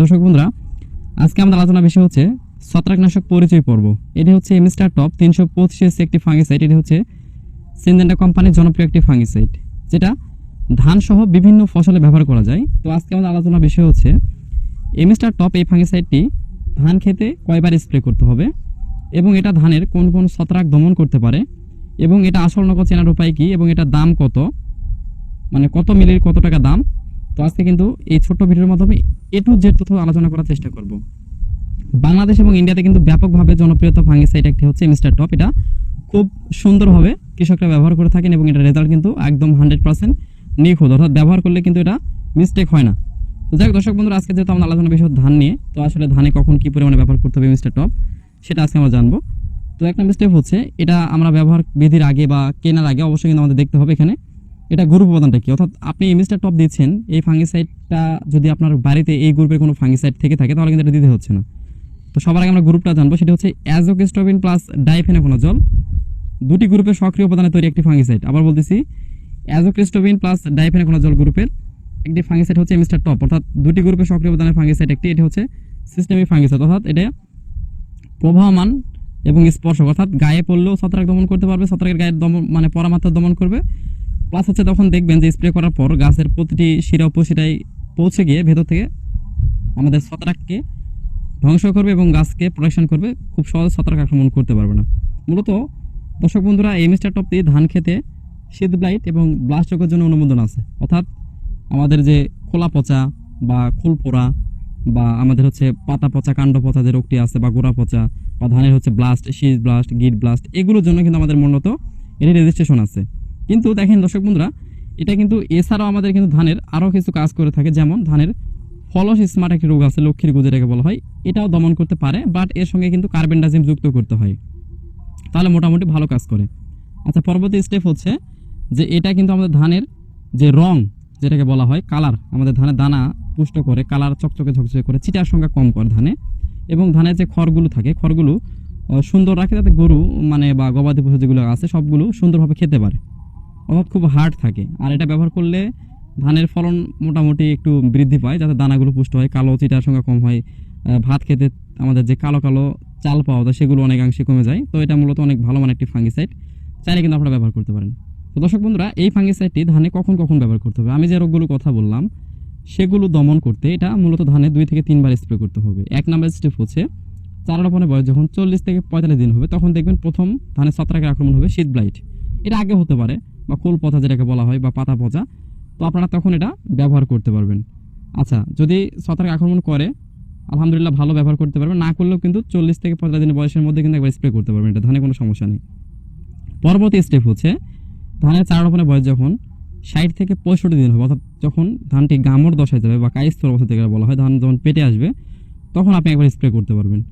দর্শক বন্ধুরা, আজকে আমাদের আলোচনা বিষয় হচ্ছে ছত্রাকনাশক পরিচয় পর্ব। এটি হচ্ছে এমিস্টার টপ তিনশো পঁচিশ একটি ফাঙ্গিসাইড এটি হচ্ছে সিনজেন্টা কোম্পানির জনপ্রিয় একটি ফাঙ্গিসাইড যেটা ধান সহ বিভিন্ন ফসলে ব্যবহার করা যায়। তো আজকে আমাদের আলোচনা বিষয় হচ্ছে এমিস্টার টপ এই ফাঙ্গিসাইডটি ধান খেতে কয়বার স্প্রে করতে হবে এবং এটা ধানের কোন কোন ছত্রাক দমন করতে পারে এবং এটা আসল নকল চেনার উপায় কী এবং এটার দাম কত? মানে কত মিলির কত টাকা দাম? তো আজকে কিন্তু এই ছোট্ট ভিডিওর মাধ্যমে এ টু জেড তথ্য আলোচনা করার চেষ্টা করব। বাংলাদেশ এবং ইন্ডিয়াতে কিন্তু ব্যাপকভাবে জনপ্রিয়তা ফাঙ্গিসাইড একটি হচ্ছে মিস্টার টপ এটা খুব সুন্দরভাবে কৃষকরা ব্যবহার করে থাকেন এবং এটা রেজাল্ট কিন্তু একদম হান্ড্রেড পার্সেন্ট নিখুঁত। অর্থাৎ ব্যবহার করলে কিন্তু এটা মিস্টেক হয় না। তো যাই দর্শক বন্ধুরা, আজকে যেহেতু আমরা আলোচনা বিষয় ধান নিয়ে, তো আসলে ধানে কখন কী পরিমাণে ব্যবহার করতে হবে মিস্টার টপ সেটা আজকে আমরা জানব। তো এক নম্বর স্টেপ হচ্ছে, এটা আমরা ব্যবহার বিধির আগে বা কেনার আগে অবশ্যই কিন্তু আমাদের দেখতে হবে এখানে। এটা গ্রুপ উপাদানটা কি? অর্থাৎ আপনি মিস্টার টপ দিচ্ছেন, এই ফাঙ্গিসাইডটা যদি আপনার বাড়িতে এই গ্রুপের কোনো ফাঙ্গিসাইড থেকে থাকে, তাহলে কিন্তু এটা দিতে হচ্ছে না। তো সবার আগে আমরা গ্রুপটা জানব, সেটা হচ্ছে অ্যাজোকেস্টোবিন প্লাস ডাইফেনাকোনাজল দুটি গ্রুপের সক্রিয় উপাদানে তৈরি একটি ফাঙ্গিসাইড আবার বলতেছি অ্যাজোক্রিস্টোবিন প্লাস ডাইফেনাকোনাজল গ্রুপের একটি ফাঙ্গিসাইড হচ্ছে মিস্টার টপ অর্থাৎ দুটি গ্রুপের সক্রিয় উপাদানের ফাঙ্গিসাইড একটি, এটা হচ্ছে সিস্টেমিক ফাঙ্গিসাইড অর্থাৎ এটা প্রবাহমান এবং স্পর্শক। অর্থাৎ গায়ে পড়লেও ছত্রাক দমন করতে পারবে, ছত্রাকের গায়ে দমন মানে পরামাত্রা দমন করবে। প্লাস হচ্ছে তখন দেখবেন যে স্প্রে করার পর গাছের প্রতিটি শিরা উপশিরায় পৌঁছে গিয়ে ভেতর থেকে আমাদের ছত্রাককে ধ্বংস করবে এবং গাছকে প্রোটেকশন করবে। খুব সহজে ছত্রাক আক্রমণ করতে পারবে না। মূলত দর্শক বন্ধুরা, এই মিস্টার টপ দিয়ে ধান খেতে শীত ব্লাইট এবং ব্লাস্ট রোগের জন্য অনুমোদন আছে। অর্থাৎ আমাদের যে খোলা পচা বা খুল পোড়া বা আমাদের হচ্ছে পাতা পচা, কাণ্ড পচা যে রোগটি আছে বা গোড়া পচা বা ধানের হচ্ছে ব্লাস্ট শীত ব্লাস্ট গিট ব্লাস্ট এগুলোর জন্য কিন্তু আমাদের মূলত এটি রেজিস্ট্রেশন আছে। কিন্তু দেখেন দর্শক বন্ধুরা, এটা কিন্তু এছাড়াও আমাদের কিন্তু ধানের আরও কিছু কাজ করে থাকে, যেমন ধানের ফলস স্মার্ট একটি রোগ আছে, লক্ষ্মীর গুজে যেটাকে বলা হয়। এটাও দমন করতে পারে বাট এর সঙ্গে কিন্তু কার্বেন্ডাজিম যুক্ত করতে হয়। তাহলে মোটামুটি ভালো কাজ করে। আচ্ছা পরবর্তী স্টেপ হচ্ছে যে এটা কিন্তু আমাদের ধানের যে রং, যেটাকে বলা হয় কালার আমাদের ধানের দানা পুষ্ট করে কালার চকচকে ঝকঝকে করে, চিটার সংখ্যা কম করে ধানে। এবং ধানের যে খড়গুলো থাকে, খড়গুলো সুন্দর রাখে যাতে গরু মানে বা গবাদি পশু যেগুলো আছে, সবগুলো সুন্দরভাবে খেতে পারে। অর্থাৎ খুব হার্ড থাকে। আর এটা ব্যবহার করলে ধানের ফলন মোটামুটি একটু বৃদ্ধি পায়, যাতে দানাগুলো পুষ্ট হয়। কালো চিটার সংখ্যা কম হয়। ভাত খেতে আমাদের যে কালো কালো চাল পাওয়া যায়, সেগুলো অনেকাংশে কমে যায়। তো এটা মূলত অনেক ভালো মানে একটি ফাঙ্গিসাইড চাইলে কিন্তু আপনারা ব্যবহার করতে পারেন। তো দর্শক বন্ধুরা, এই ফাঙ্গিসাইডটি ধানে কখন কখন ব্যবহার করতে হবে? আমি যে রোগগুলো কথা বললাম, সেগুলো দমন করতে এটা মূলত ধানে দুই থেকে তিনবার স্প্রে করতে হবে। এক নম্বর স্টেপ হচ্ছে চারা রোপণের বয়স যখন চল্লিশ থেকে পঁয়তাল্লিশ দিন হবে, তখন দেখবেন প্রথম ধানের ছত্রাকের আক্রমণ হবে শীত ব্লাইট এটা আগে হতে পারে, বা কোল পচা যেটাকে বলা হয়, বা পাতা পচা। তো আপনারা তখন এটা ব্যবহার করতে পারবেন। আচ্ছা যদি ছত্রাক আক্রমণ করে, আলহামদুলিল্লাহ ভালো ব্যবহার করতে পারবেন। না করলেও কিন্তু চল্লিশ থেকে পঁয়তাল্লিশ দিনের বয়সের মধ্যে কিন্তু একবার স্প্রে করতে পারবেন। এটা ধানে কোনো সমস্যা নেই। পরবর্তী স্টেপ হচ্ছে, ধানের চারা রোপণের বয়স যখন ষাট থেকে পঁয়ষট্টি দিন হবে, অর্থাৎ যখন ধানটি গামর দশায় যাবে, বা কাইস্তর অবস্থা থেকে বলা হয়, ধান যখন পেটে আসবে, তখন আপনি একবার স্প্রে করতে পারবেন।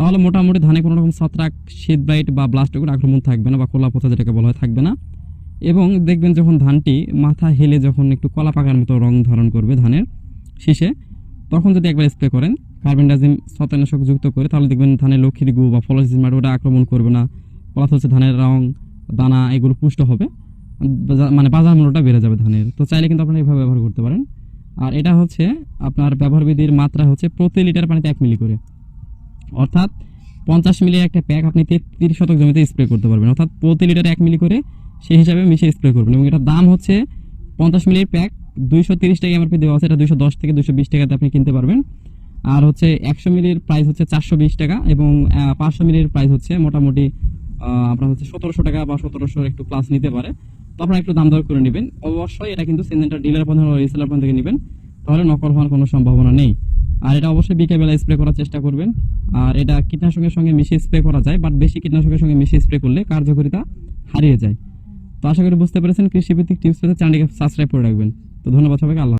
তাহলে মোটামুটি ধানে কোনো রকম ছত্রাক, শীত ব্লাইট বা ব্লাস্ট আক্রমণ থাকবে না বা কলা পচা যেটাকে বলা হয় থাকবে না। এবং দেখবেন যখন ধানটি মাথা হেলে যখন একটু কলা পাকার মতো রং ধারণ করবে ধানের শীষে, তখন যদি একবার স্প্রে করেন কার্বেন্ডাজিম ছত্রাকনাশক যুক্ত করে, তাহলে দেখবেন ধানের লক্ষ্মীর গু বা ফলসিস মাটি ওটা আক্রমণ করবে না। প্লাস হচ্ছে ধানের রং, দানা এগুলো পুষ্ট হবে মানে বাজার মূল্যটা বেড়ে যাবে ধানের। তো চাইলে কিন্তু আপনারা এভাবে ব্যবহার করতে পারেন। আর এটা হচ্ছে আপনার ব্যবহার বিধির মাত্রা হচ্ছে প্রতি লিটার পানিতে এক মিলি করে। অর্থাৎ পঞ্চাশ মিলির একটা প্যাক আপনি তিরিশ শতক জমিতে স্প্রে করতে পারবেন। অর্থাৎ প্রতি লিটারে এক মিলি করে সেই হিসাবে মিশিয়ে স্প্রে করবেন এবং এটার দাম হচ্ছে পঞ্চাশ মিলির প্যাক দুইশো তিরিশ টাকা এমআরপি দেওয়া আছে। এটা দুশো দশ থেকে দুইশো বিশ টাকাতে আপনি কিনতে পারবেন। আর হচ্ছে একশো মিলির প্রাইস হচ্ছে চারশো বিশ টাকা এবং পাঁচশো মিলির প্রাইস হচ্ছে মোটামুটি আপনার হচ্ছে সতেরোশো টাকা বা সতেরোশো একটু প্লাস নিতে পারে। তো আপনারা একটু দাম দর করে নেবেন। অবশ্যই এটা কিন্তু সিনজেন্টার ডিলার পর্যন্ত রিসেলার পর্যন্ত থেকে নেবেন। তাহলে নকল হওয়ার কোনো সম্ভাবনা নেই। আর এটা অবশ্যই বিকেলবেলা স্প্রে করার চেষ্টা করবেন। আর এটা কীটনাশকের সঙ্গে মিশিয়ে স্প্রে করা যায় বাট বেশি কীটনাশকের সঙ্গে মিশিয়ে স্প্রে করলে কার্যকারিতা হারিয়ে যায়। তো আশা করি বুঝতে পেরেছেন, কৃষিভিত্তিক টিপস পেতে চ্যানেলটিকে সাবস্ক্রাইব করে রাখবেন। তো ধন্যবাদ সবাইকে, আল্লাহ